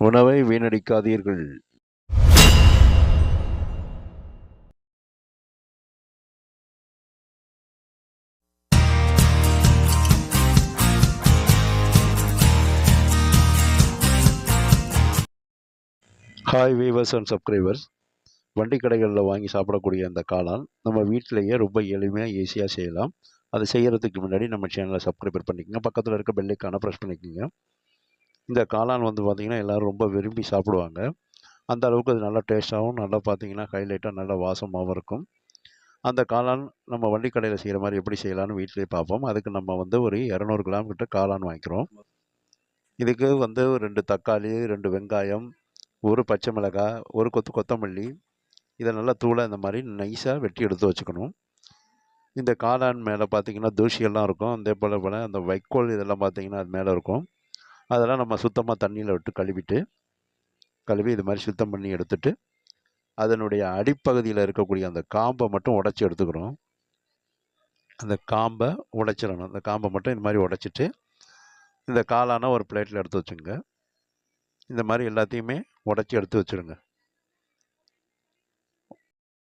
உணவை வீணடிக்காதீர்கள். Hi viewers and subscribers வண்டி கடைகளில் வாங்கி சாப்பிடக்கூடிய அந்த காளான் நம்ம வீட்டிலேயே ரொம்ப எளிமையாக ஈஸியாக செய்யலாம். அதை செய்கிறதுக்கு முன்னாடி நம்ம சேனலை சப்ஸ்கிரைபர் பண்ணிக்கோங்க. பக்கத்தில் இருக்க பெல்லைக்கான ப்ரெஸ் பண்ணிக்கோங்க. இந்த காளான் வந்து பார்த்திங்கன்னா எல்லோரும் ரொம்ப விரும்பி சாப்பிடுவாங்க. அந்த அளவுக்கு அது நல்லா டேஸ்ட்டாகவும் நல்லா பார்த்தீங்கன்னா ஹைலைட்டாக நல்லா வாசமாகவும் இருக்கும். அந்த காளான் நம்ம வண்டி கடையில் செய்கிற மாதிரி எப்படி செய்யலாம்னு வீட்டிலேயே பார்ப்போம் அதுக்கு நம்ம வந்து ஒரு இரநூறு கிராம் கிட்ட காளான் வாங்கிக்கிறோம். இதுக்கு வந்து ரெண்டு தக்காளி ரெண்டு வெங்காயம் ஒரு பச்சை மிளகாய் ஒரு கொத்து கொத்தமல்லி இதை நல்லா தூளாக இந்த மாதிரி நைஸாக வெட்டி எடுத்து வச்சுக்கணும். இந்த காளான் மேலே பார்த்தீங்கன்னா தூசியெல்லாம் இருக்கும். அதே போல் போல் அந்த வைக்கோல் இதெல்லாம் பார்த்தீங்கன்னா அது மேலே இருக்கும். அதெல்லாம் நம்ம சுத்தமாக தண்ணியில் விட்டு கழுவிட்டு கழுவி இது மாதிரி சுத்தம் பண்ணி எடுத்துட்டு அதனுடைய அடிப்பகுதியில் இருக்கக்கூடிய அந்த காம்பை மட்டும் உடச்சி எடுத்துக்கிறோம். அந்த காம்பை உடைச்சிடணும். அந்த காம்பை மட்டும் இந்த மாதிரி உடைச்சிட்டு இந்த காலான ஒரு பிளேட்டில் எடுத்து வச்சுங்க இந்த மாதிரி எல்லாத்தையுமே உடச்சி எடுத்து வச்சுடுங்க.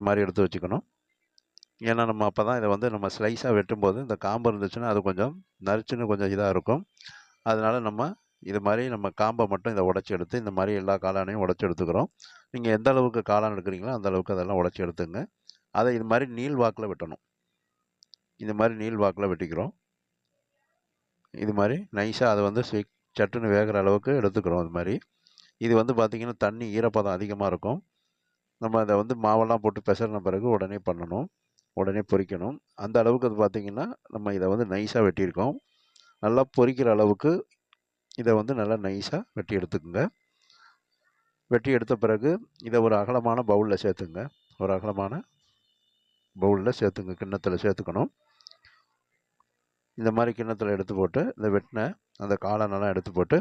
மாதிரி எடுத்து வச்சுக்கணும். ஏன்னா நம்ம அப்போ தான் இதை வந்து நம்ம ஸ்லைஸாக வெட்டும்போது இந்த காம்பு இருந்துச்சுன்னா அது கொஞ்சம் நரிச்சுன்னு கொஞ்சம் இதாக இருக்கும். அதனால் நம்ம இது மாதிரி நம்ம காம்பை மட்டும் இதை உடச்சி எடுத்து இந்த மாதிரி எல்லா காளானையும் உடச்சி எடுத்துக்கிறோம். நீங்கள் எந்த அளவுக்கு காளான் எடுக்கிறீங்களோ அந்த அளவுக்கு அதெல்லாம் உடச்சி எடுத்துங்க. அதை இது மாதிரி நீள் வாக்கில் வெட்டணும். இந்த மாதிரி நீள் வாக்கில் வெட்டிக்கிறோம். இது மாதிரி நைஸாக அதை வந்து ஸ்வீட் சட்டுன்னு வேகிற அளவுக்கு எடுத்துக்கிறோம் அது மாதிரி. இது வந்து பார்த்திங்கன்னா தண்ணி ஈரப்பதம் அதிகமாக இருக்கும். நம்ம அதை வந்து மாவெல்லாம் போட்டு பெசறின பிறகு உடனே பண்ணணும். உடனே பொறிக்கணும். அந்த அளவுக்கு அது பார்த்திங்கன்னா நம்ம இதை வந்து நைஸாக வெட்டியிருக்கோம். நல்லா பொறிக்கிற அளவுக்கு இதை வந்து நல்லா நைஸாக வெட்டி எடுத்துக்கோங்க. வெட்டி எடுத்த பிறகு இதை ஒரு அகலமான பவுலில் சேர்த்துங்க. ஒரு அகலமான பவுலில் சேர்த்துங்க. கிண்ணத்தில் சேர்த்துக்கணும். இந்த மாதிரி கிண்ணத்தில் எடுத்து போட்டு இந்த வெட்டின அந்த காளானெல்லாம் எடுத்து போட்டு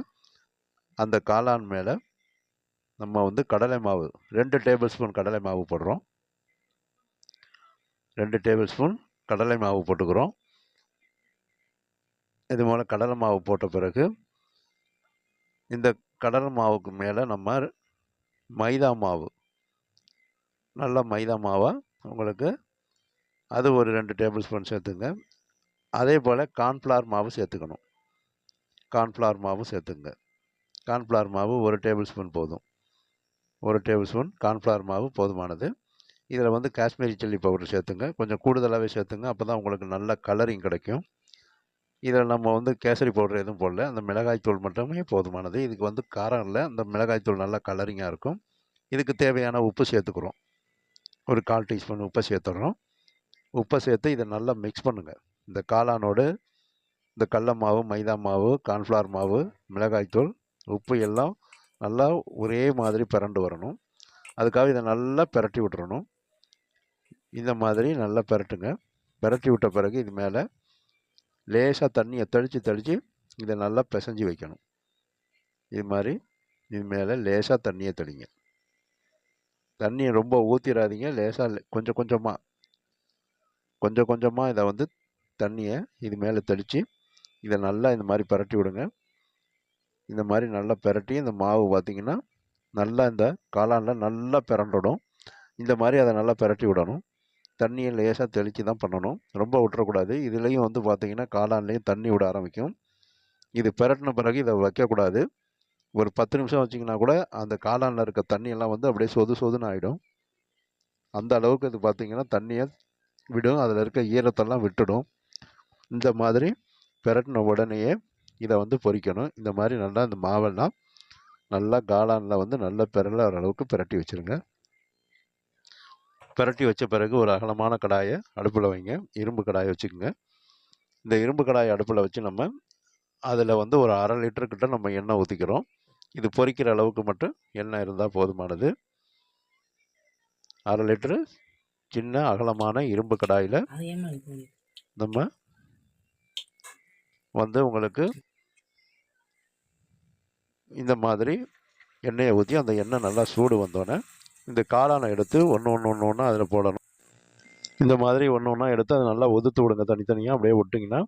அந்த காளான் மேலே நம்ம வந்து கடலை மாவு ரெண்டு டேபிள் ஸ்பூன் கடலை மாவு போடுறோம். ரெண்டு டேபிள் ஸ்பூன் கடலை மாவு போட்டுக்கிறோம். இது போல் கடலை மாவு போட்ட பிறகு இந்த கடலை மாவுக்கு மேலே நம்ம மைதா மாவு. நல்ல மைதா மாவாக உங்களுக்கு. அது ஒரு ரெண்டு டேபிள் ஸ்பூன் சேர்த்துங்க. அதே போல் கார்ன்ஃப்ளவர் மாவு சேர்த்துக்கணும். கார்ன்ஃப்ளவர் மாவும் சேர்த்துங்க. கார்ன்ஃப்ளவர் மாவு ஒரு டேபிள் ஸ்பூன் போதும். ஒரு டேபிள் ஸ்பூன் கார்ன்ஃப்ளவர் மாவு போதுமானது. இதில் வந்து காஷ்மீரி சில்லி பவுடர் சேர்த்துங்க. கொஞ்சம் கூடுதலாகவே சேர்த்துங்க. அப்போ தான் உங்களுக்கு நல்ல கலரிங் கிடைக்கும். இதில் நம்ம வந்து கேசரி பவுடர் எதுவும் போடல. அந்த மிளகாய் தூள் மட்டுமே போதுமானது. இதுக்கு வந்து காரம் இல்லை. அந்த மிளகாய் தூள் நல்லா கலரிங்காக இருக்கும். இதுக்கு தேவையான உப்பு சேர்த்துக்கிறோம். ஒரு கால் டீஸ்பூன் உப்பை சேர்த்துடுறோம். உப்பை சேர்த்து இதை நல்லா மிக்ஸ் பண்ணுங்கள் இந்த காளானோடு இந்த கடல மாவு மைதா மாவு கார்ன்ஃப்ளவர் மாவு மிளகாய்த்தூள் உப்பு எல்லாம் நல்லா ஒரே மாதிரி பிறண்டு வரணும். அதுக்காக இதை நல்லா பிரட்டி விட்டுறணும். இந்த மாதிரி நல்லா பிரட்டுங்க. பிரட்டி விட்ட பிறகு இது மேலே லேசாக தண்ணியை தெளித்து தெளித்து இதை நல்லா பிசைஞ்சு வைக்கணும். இது மாதிரி இது மேலே லேசாக தண்ணியை தெளிங்க. தண்ணியை ரொம்ப ஊற்றிடாதீங்க லேசாக கொஞ்சம் கொஞ்சமாக கொஞ்சம் கொஞ்சமாக இதை வந்து தண்ணியை இது மேலே தெளித்து இதை நல்லா இந்த மாதிரி பரட்டி விடுங்க. இந்த மாதிரி நல்லா பிரட்டி இந்த மாவு பார்த்திங்கன்னா நல்லா இந்த காளானில் நல்லா பிறண்டுடும் இந்த மாதிரி அதை நல்லா பிரட்டி விடணும். தண்ணியை லேசாக தெளித்து தான் பண்ணணும். ரொம்ப விட்டுறக்கூடாது. இதுலேயும் வந்து பார்த்திங்கன்னா காளான்லேயும் தண்ணி விட ஆரம்பிக்கும். இது பிரட்டின பிறகு இதை வைக்கக்கூடாது. ஒரு பத்து நிமிஷம் வச்சிங்கன்னா கூட அந்த காளானில் இருக்க தண்ணியெல்லாம் வந்து அப்படியே சொது சொதுன்னு ஆகிடும் அந்த அளவுக்கு இது பார்த்திங்கன்னா தண்ணியை விடும். அதில் இருக்க ஈரத்தெல்லாம் விட்டுடும். இந்த மாதிரி பிரட்டின உடனேயே இதை வந்து பொறிக்கணும். இந்த மாதிரி நல்லா இந்த மாவெல்லாம் நல்லா காளானில் வந்து நல்லா பிறல அளவுக்கு பிரட்டி வச்சுருங்க. பிரட்டி வச்ச பிறகு ஒரு அகலமான கடாயை அடுப்பில் வைங்க. இரும்பு கடாயை வச்சுக்கோங்க. இந்த இரும்பு கடாயை அடுப்பில் வச்சு நம்ம அதில் வந்து ஒரு அரை லிட்டர் கிட்ட நம்ம எண்ணெய் ஊற்றிக்கிறோம் இது பொரிக்கிற அளவுக்கு மட்டும் எண்ணெய் இருந்தால் போதுமானது. அரை லிட்டரு சின்ன அகலமான இரும்பு கடாயில் நம்ம வந்து உங்களுக்கு இந்த மாதிரி எண்ணெயை ஊற்றி அந்த எண்ணெய் நல்லா சூடு வந்தோடனே இந்த காளானை எடுத்து ஒன்று ஒன்று ஒன்று ஒன்றா அதில் போடணும். இந்த மாதிரி ஒன்று ஒன்றா எடுத்து அதை நல்லா ஒதுத்து விடுங்க. தனித்தனியாக அப்படியே விட்டிங்கன்னா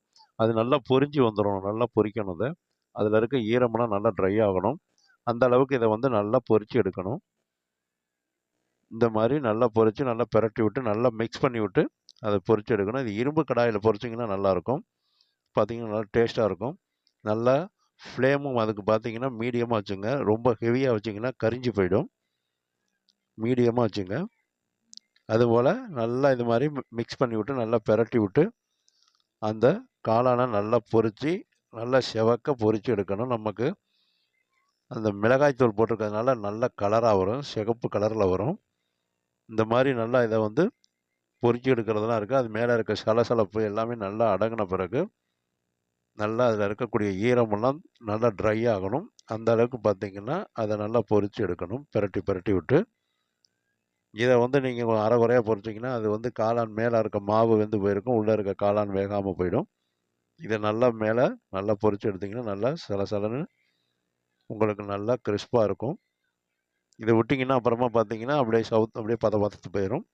அது நல்லா பொரிஞ்சு வந்துடும் நல்லா பொரிக்கணும் அதை. அதில் இருக்க ஈரமெல்லாம் நல்லா ட்ரை ஆகணும். அந்த அளவுக்கு இதை வந்து நல்லா பொரித்து எடுக்கணும். இந்த மாதிரி நல்லா பொரித்து நல்லா பிரட்டி விட்டு நல்லா மிக்ஸ் பண்ணி விட்டு அதை பொரிச்சு எடுக்கணும். இது இரும்பு கடாயில் பொரிச்சிங்கன்னா நல்லாயிருக்கும் பார்த்தீங்கன்னா நல்லா டேஸ்ட்டாக இருக்கும். நல்லா ஃப்ளேமும் அதுக்கு பார்த்தீங்கன்னா மீடியமாக வச்சுங்க. ரொம்ப ஹெவியாக வச்சிங்கன்னா கரிஞ்சு போயிடும். மீடியமாக வச்சுங்க. அதுபோல் நல்லா இது மாதிரி மிக்ஸ் பண்ணி விட்டு நல்லா பிரட்டி விட்டு அந்த காளானை நல்லா பொறிச்சு நல்லா செவக்க பொரித்து எடுக்கணும். நமக்கு அந்த மிளகாய்த்தூள் போட்டிருக்கிறதுனால நல்ல கலராக வரும் சிகப்பு கலரில் வரும். இந்த மாதிரி நல்லா இதை வந்து பொறிச்சு எடுக்கிறதுலாம் இருக்குது அது மேலே இருக்க சலசலப்பு எல்லாமே நல்லா அடங்கின பிறகு நல்லா அதில் இருக்கக்கூடிய ஈரமெல்லாம் நல்லா ட்ரை ஆகணும். அந்த அளவுக்கு பார்த்தீங்கன்னா அதை நல்லா பொறிச்சு எடுக்கணும். பிரட்டி பிரட்டி விட்டு இதை வந்து நீங்கள் அரை குறையாக பொரிச்சிங்கன்னா அது வந்து காளான் மேலே இருக்க மாவு வெந்து போயிருக்கும். உள்ளே இருக்க காளான் வேகாமல் போயிடும். இதை நல்லா மேலே நல்லா பொரிச்சு எடுத்திங்கன்னா நல்லா சலசலன்னு உங்களுக்கு நல்லா கிறிஸ்பாக இருக்கும். இதை விட்டிங்கன்னா அப்புறமா பார்த்தீங்கன்னா அப்படியே சவுத் அப்படியே பத பதத்து போயிடும்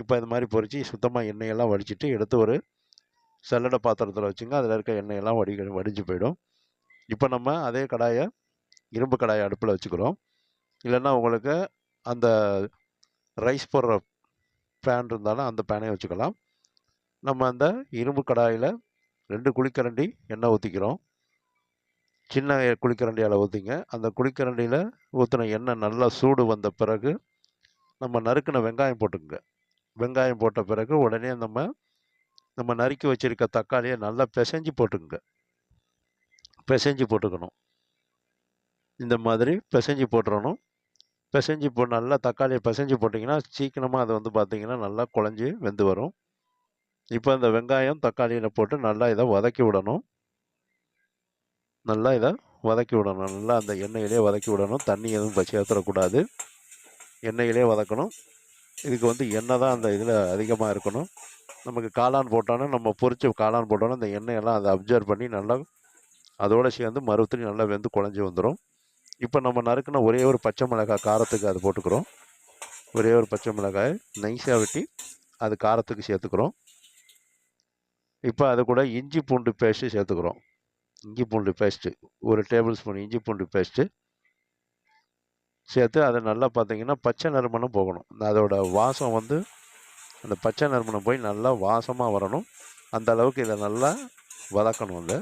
இப்போ இது மாதிரி பொரித்து சுத்தமாக எண்ணெயெல்லாம் வடிச்சிட்டு எடுத்து ஒரு சல்லடை பாத்திரத்தில் வச்சுங்க. அதில் இருக்க எண்ணெயெல்லாம் வடி வடிஞ்சு போயிடும். இப்போ நம்ம அதே கடாயை இரும்பு கடாயை அடுப்பில் வச்சுக்கிறோம். இல்லைன்னா உங்களுக்கு அந்த ரைஸ் போடுற பேன் இருந்தாலும் அந்த பேனையும் வச்சுக்கலாம். நம்ம அந்த இரும்பு கடாயில் ரெண்டு குழிக்கரண்டி எண்ணெய் ஊற்றிக்கிறோம் சின்ன குழிக்கரண்டியால் ஊற்றிங்க அந்த குழிக்கரண்டியில் ஊற்றின எண்ணெய் நல்லா சூடு வந்த பிறகு நம்ம நறுக்கின வெங்காயம் போட்டுக்குங்க. வெங்காயம் போட்ட பிறகு உடனே நம்ம நம்ம நறுக்கி வச்சுருக்க தக்காளியை நல்லா பிசைஞ்சு போட்டுக்குங்க. பிசைஞ்சு போட்டுக்கணும். இந்த மாதிரி பிசைஞ்சு போட்டுறணும். பிசைஞ்சு போ நல்லா தக்காளியை பிசைஞ்சு போட்டிங்கன்னா சீக்கிரமாக அதை வந்து பார்த்திங்கன்னா நல்லா குழஞ்சி வெந்து வரும். இப்போ இந்த வெங்காயம் தக்காளியில் போட்டு நல்லா இதை வதக்கி விடணும். நல்லா இதை வதக்கி விடணும். நல்லா அந்த எண்ணெயிலே வதக்கி விடணும். தண்ணி எதுவும் சேர்த்துடக்கூடாது. எண்ணெயிலே வதக்கணும். இதுக்கு வந்து எண்ணெய் தான் அந்த இதில் அதிகமாக இருக்கணும். நமக்கு காளான் போட்டோன்னா நம்ம பொறிச்சு காளான் போட்டோன்னா அந்த எண்ணெயெல்லாம் அதை அப்சர்வ் பண்ணி நல்லா அதோடு சேர்ந்து மருத்துவம் நல்லா வெந்து குழஞ்சி வந்துடும் இப்போ நம்ம நறுக்குன ஒரே ஒரு பச்சை மிளகாய் காரத்துக்கு அது போட்டுக்கிறோம். ஒரே ஒரு பச்சை மிளகாய் நைஸாக வெட்டி அது காரத்துக்கு சேர்த்துக்கிறோம். இப்போ அது கூட இஞ்சி பூண்டு பேஸ்ட்டு சேர்த்துக்கிறோம். இஞ்சி பூண்டு பேஸ்ட்டு ஒரு டேபிள் ஸ்பூன் இஞ்சி பூண்டு பேஸ்ட்டு சேர்த்து அதை நல்லா பார்த்தீங்கன்னா பச்சை நறுமணம் போகணும். அதோட வாசம் வந்து அந்த பச்சை நறுமணம் போய் நல்லா வாசமாக வரணும். அந்த அளவுக்கு இதை நல்லா வதக்கணும் அந்த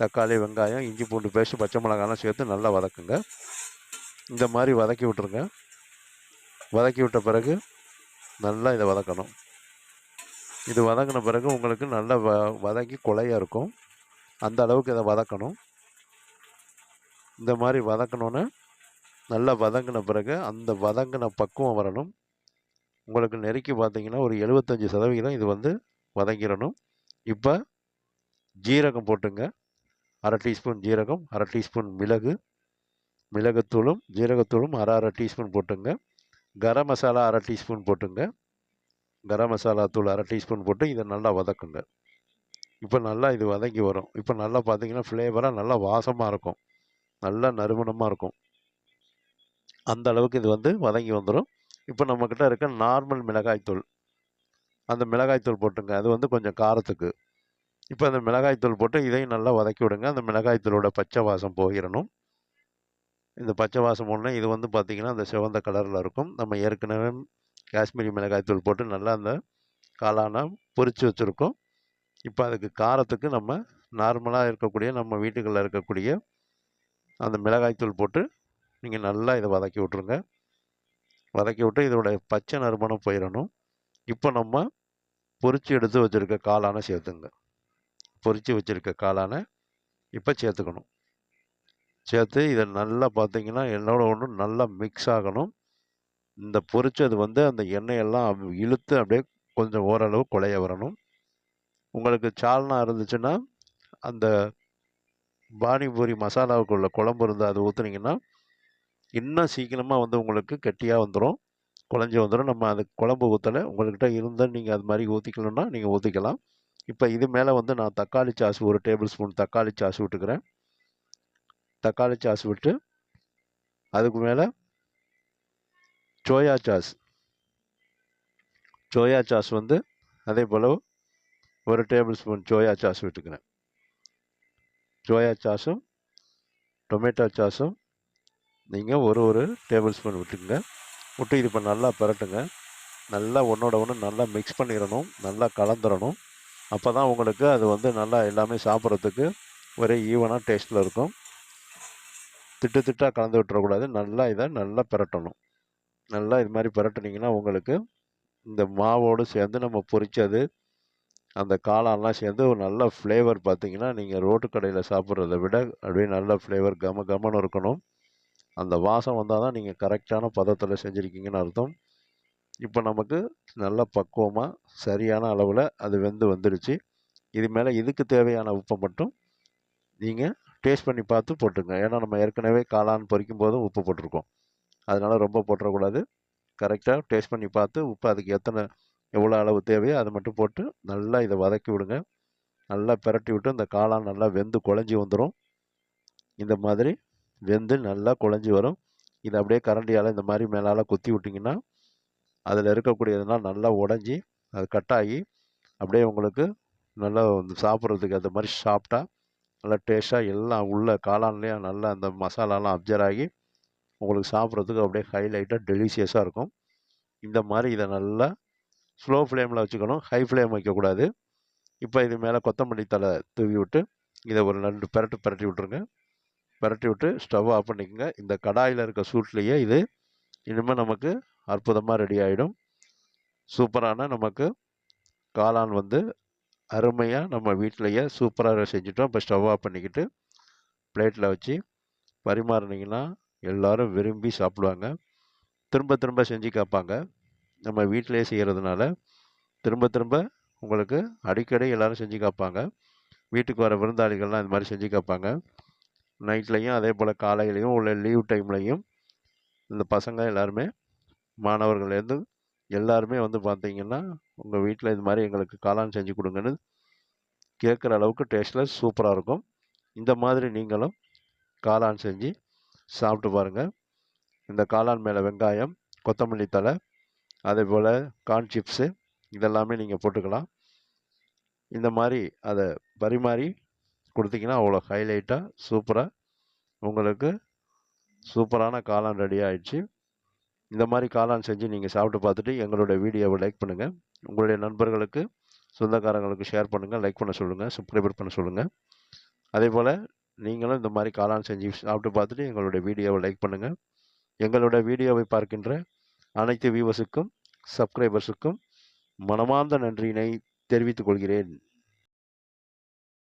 தக்காளி வெங்காயம் இஞ்சி பூண்டு பேஸ்ட்டு பச்சை மிளகாலாம் சேர்த்து நல்லா வதக்குங்க. இந்த மாதிரி வதக்கி விட்ருங்க வதக்கி விட்ட பிறகு நல்லா இதை வதக்கணும். இது வதங்கின பிறகு உங்களுக்கு நல்லா வ வதக்கி கொலையாக இருக்கும். அந்த அளவுக்கு இதை வதக்கணும். இந்த மாதிரி வதக்கணுன்னு நல்லா வதங்கின பிறகு அந்த வதங்கின பக்குவம் வரணும். உங்களுக்கு நெருக்கி பார்த்தீங்கன்னா ஒரு எழுபத்தஞ்சி சதவிகிதம் இது வந்து வதங்கிடணும். இப்போ ஜீரகம் போட்டுங்க. அரை டீஸ்பூன் ஜீரகம் அரை டீஸ்பூன் மிளகு மிளகுத்தூளும் ஜீரகத்தூளும் அரை அரை டீஸ்பூன் போட்டுங்க. கரம் மசாலா அரை டீஸ்பூன் போட்டுங்க. கரம் மசாலா தூள் அரை டீஸ்பூன் போட்டு இதை நல்லா வதக்குங்க. இப்போ நல்லா இது வதங்கி வரும். இப்போ நல்லா பார்த்தீங்கன்னா ஃப்ளேவராக நல்லா வாசமாக இருக்கும். நல்லா நறுமணமாக இருக்கும். அந்த அளவுக்கு இது வந்து வதங்கி வந்துடும் இப்போ நம்மக்கிட்ட இருக்க நார்மல் மிளகாய்த்தூள். அந்த மிளகாய்த்தூள் போட்டுங்க. அது வந்து கொஞ்சம் காரத்துக்கு. இப்போ அந்த மிளகாய்த்தூள் போட்டு இதையும் நல்லா வதக்கி விடுங்க. அந்த மிளகாய்த்தூளோட பச்சை வாசம் போயிடணும் இந்த பச்சை வாசம் ஒன்று இது வந்து பார்த்திங்கன்னா அந்த சிவந்த கலரில் இருக்கும். நம்ம ஏற்கனவே காஷ்மீரி மிளகாய்த்தூள் போட்டு நல்லா அந்த காளானை பொரித்து வச்சுருக்கோம். இப்போ அதுக்கு காரத்துக்கு நம்ம நார்மலாக இருக்கக்கூடிய நம்ம வீட்டுகளில் இருக்கக்கூடிய அந்த மிளகாய்த்தூள் போட்டு நீங்கள் நல்லா இதை வதக்கி விட்ருங்க வதக்கி விட்டு இதோட பச்சை நறுமணம் போயிடணும் இப்போ நம்ம பொரித்து எடுத்து வச்சுருக்க காளானை சேர்த்துங்க. பொரித்து வச்சுருக்க காளானை இப்போ சேர்த்துக்கணும். சேர்த்து இதை நல்லா பார்த்தீங்கன்னா என்னோட ஒன்று நல்லா மிக்ஸ் ஆகணும். இந்த பொறிச்சது வந்து அந்த எண்ணெயெல்லாம் இழுத்து அப்படியே கொஞ்சம் ஓரளவு குழைய வரணும் உங்களுக்கு சால்னா இருந்துச்சுன்னா அந்த பானிபூரி மசாலாவுக்குள்ள குழம்பு இருந்தால் அது ஊற்றுனீங்கன்னா இன்னும் சீக்கிரமாக வந்து உங்களுக்கு கெட்டியாக வந்துடும் குழஞ்சி வந்துடும் நம்ம அது குழம்பு ஊற்றலை உங்கள்கிட்ட இருந்தால் நீங்கள் அது மாதிரி ஊற்றிக்கணுன்னா நீங்கள் ஊற்றிக்கலாம் இப்போ இது மேலே வந்து நான் தக்காளி சாஸ் ஒரு டேபிள் ஸ்பூன் தக்காளி சாஸ் விட்டுக்கிறேன். தக்காளி சாஸ் விட்டு அதுக்கு மேலே சோயா சாஸ். சோயா சாஸ் வந்து அதே போல் ஒரு டேபிள் ஸ்பூன் சோயா சாஸ் விட்டுக்கிறேன். சோயா சாஸும் டொமேட்டோ சாஸும் நீங்கள் ஒரு ஒரு டேபிள் ஸ்பூன் விட்டுக்குங்க. விட்டு இது இப்போ நல்லா பிரட்டுங்க. நல்லா ஒன்றோட ஒன்று நல்லா மிக்ஸ் பண்ணிடணும். நல்லா கலந்துடணும். அப்போ தான் உங்களுக்கு அது வந்து நல்லா எல்லாமே சாப்பிட்றதுக்கு ஒரே ஈவனாக டேஸ்ட்டில் இருக்கும். திட்டு திட்டாக கலந்து விட்டுறக்கூடாது. நல்லா இதை நல்லா பிரட்டணும். நல்லா இது மாதிரி பிரட்டுனீங்கன்னா உங்களுக்கு இந்த மாவோடு சேர்ந்து நம்ம பொரிச்சது அந்த காளான்லாம் சேர்ந்து ஒரு நல்ல ஃப்ளேவர் பார்த்தீங்கன்னா நீங்கள் ரோட்டு கடையில் சாப்பிட்றத விட அப்படியே நல்ல ஃப்ளேவர் கம கமன்னு இருக்கணும். அந்த வாசம் வந்தால் தான் நீங்கள் கரெக்டான பதத்தில் செஞ்சுருக்கீங்கன்னு அர்த்தம். இப்போ நமக்கு நல்ல பக்குவமாக சரியான அளவில் அது வெந்து வந்துடுச்சு. இது மேலே இதுக்கு தேவையான உப்பை மட்டும் நீங்கள் டேஸ்ட் பண்ணி பார்த்து போட்டுருங்க ஏன்னா நம்ம ஏற்கனவே காளான் பொரிக்கும் போதும் உப்பு போட்டிருக்கோம். அதனால் ரொம்ப போட்டுறக்கூடாது. கரெக்டாக டேஸ்ட் பண்ணி பார்த்து உப்பு அதுக்கு எத்தனை எவ்வளோ அளவு தேவையோ அதை மட்டும் போட்டு நல்லா இதை வதக்கி விடுங்க. நல்லா பிரட்டி விட்டு இந்த காளான் நல்லா வெந்து குழஞ்சி வந்துடும் இந்த மாதிரி வெந்து நல்லா குழஞ்சி வரும். இதை அப்படியே கரண்டியால் இந்த மாதிரி மேலால் குத்தி விட்டிங்கன்னா அதில் இருக்கக்கூடியதெல்லாம் நல்லா உடஞ்சி அது கட்டாகி அப்படியே உங்களுக்கு நல்லா சாப்பிட்றதுக்கு அந்த மாதிரி சாப்பிட்டா நல்லா டேஸ்ட்டாக எல்லாம் உள்ள காளான்லேயும் நல்லா அந்த மசாலாலாம் அப்சர்வ் ஆகி உங்களுக்கு சாப்பிட்றதுக்கு அப்படியே ஹைலைட்டாக டெலிஷியஸாக இருக்கும். இந்த மாதிரி இதை நல்லா ஸ்லோ ஃப்ளேமில் வச்சுக்கணும். ஹை ஃப்ளேம் வைக்கக்கூடாது. இப்போ இது மேலே கொத்தமல்லி தலை தூவி விட்டு இதை ஒரு ரெண்டு பெரட்டு பெரட்டி விட்ருங்க பெரட்டி விட்டு ஸ்டவ் ஆஃப் பண்ணிக்கோங்க. இந்த கடாயில் இருக்க சூட்லேயே இது இனிமேல் நமக்கு அற்புதமாக ரெடி ஆகிடும் சூப்பரான நமக்கு காளான் வந்து அருமையாக நம்ம வீட்டிலையே சூப்பராக செஞ்சுட்டோம். இப்போ ஸ்டவ் ஆஃப் பண்ணிக்கிட்டு பிளேட்டில் வச்சு பரிமாறினீங்கன்னா எல்லோரும் விரும்பி சாப்பிடுவாங்க. திரும்ப திரும்ப செஞ்சு கேட்பாங்க. நம்ம வீட்டிலையே செய்கிறதுனால திரும்ப திரும்ப உங்களுக்கு அடிக்கடி எல்லோரும் செஞ்சு கேட்பாங்க. வீட்டுக்கு வர விருந்தாளிகள்லாம் இது மாதிரி செஞ்சு கேட்பாங்க. நைட்லேயும் அதே போல் காலையிலையும் உள்ள லீவ் டைம்லையும் இந்த பசங்க எல்லாருமே மாணவர்கள்லேருந்து எல்லாருமே வந்து பார்த்தீங்கன்னா உங்கள் வீட்டில் இது மாதிரி எங்களுக்கு காளான் செஞ்சு கொடுங்கன்னு கேட்குற அளவுக்கு டேஸ்ட்டில் சூப்பராக இருக்கும். இந்த மாதிரி நீங்களும் காளான் செஞ்சு சாப்பிட்டு பாருங்கள் இந்த காளான் மேலே வெங்காயம் கொத்தமல்லி தலை அதே போல் கார்ன் சிப்ஸு இதெல்லாமே நீங்கள் போட்டுக்கலாம். இந்த மாதிரி அதை பரிமாறி கொடுத்தீங்கன்னா அவ்வளோ ஹைலைட்டாக சூப்பராக உங்களுக்கு சூப்பரான காளான் ரெடி ஆயிடுச்சு. இந்த மாதிரி காளான் செஞ்சு நீங்கள் சாப்பிட்டு பார்த்துட்டு எங்களுடைய வீடியோவை லைக் பண்ணுங்கள் உங்களுடைய நண்பர்களுக்கு சொந்தக்காரங்களுக்கு ஷேர் பண்ணுங்கள் லைக் பண்ண சொல்லுங்கள் சப்ஸ்கிரைபர் பண்ண சொல்லுங்கள் அதே போல் நீங்களும் இந்த மாதிரி காளான் செஞ்சு சாப்பிட்டு பார்த்துட்டு எங்களுடைய வீடியோவை லைக் பண்ணுங்கள் எங்களோட வீடியோவை பார்க்கின்ற அனைத்து வியூவர்ஸுக்கும் சப்ஸ்கிரைபர்ஸுக்கும் மனமார்ந்த நன்றியினை தெரிவித்துக் கொள்கிறேன்.